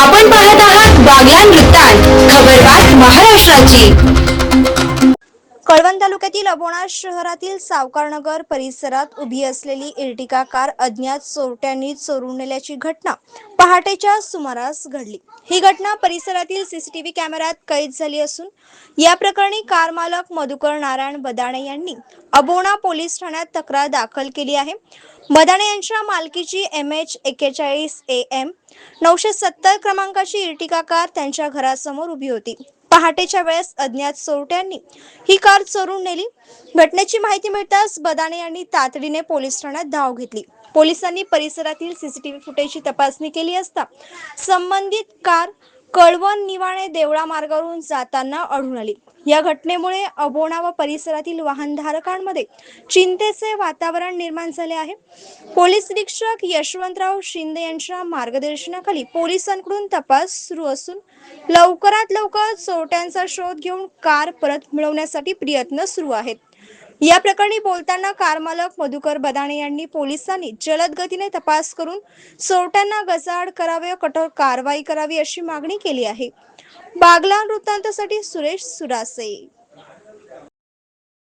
आपण पाहत आहात बागलान वृत्तांत खबरबात महाराष्ट्राची. तालुक्यातील अबोणा शहरातील सावकारनगर परिसरात उभी असलेली इर्टिका कार अज्ञात चोरट्यांनी चोरून नेल्याची घटना पहाटेच्या सुमारास घडली. ही घटना परिसरातील सीसीटीव्ही कॅमेऱ्यात कैद झाली असून या प्रकरणी कार मालक मधुकर नारायण बदाणे यांनी अबोणा पोलीस ठाण्यात तक्रार दाखल केली आहे. बदाणे यांच्या मालकीची एम एच एक्केचाळीस ए एम नऊशे सत्तर क्रमांकाची इर्टिका कार त्यांच्या घरासमोर उभी होती. पहाटेच्या वेळेस अज्ञात चोरट्यांनी ही कार चोरून नेली. घटनेची माहिती मिळताच बदाने यांनी तातडीने पोलीस ठाण्यात धाव घेतली. पोलिसांनी परिसरातील सीसीटीव्ही फुटेजची तपासणी केली असता संबंधित कार कळवण निवाणे देवळा मार्गावरून जाताना आढळून आली. या घटनेमुळे अबोणा व परिसरातील वाहनधारकांमध्ये चिंतेचे वातावरण निर्माण झाले आहे. पोलीस निरीक्षक यशवंतराव शिंदे यांच्या मार्गदर्शनाखाली पोलिसांकडून तपास सुरू असून लवकरात लवकर चोरट्यांचा शोध घेऊन कार परत मिळवण्यासाठी प्रयत्न सुरू आहेत. या प्रकरणी बोलताना कार मालक मधुकर बदाणे यांनी पोलिसांनी जलद गतीने तपास करून चोरट्यांना गजाआड करावे कठोर कारवाई करावी अशी मागणी केली आहे. बागलान वृत्तांतासाठी सुरेश सुरासे.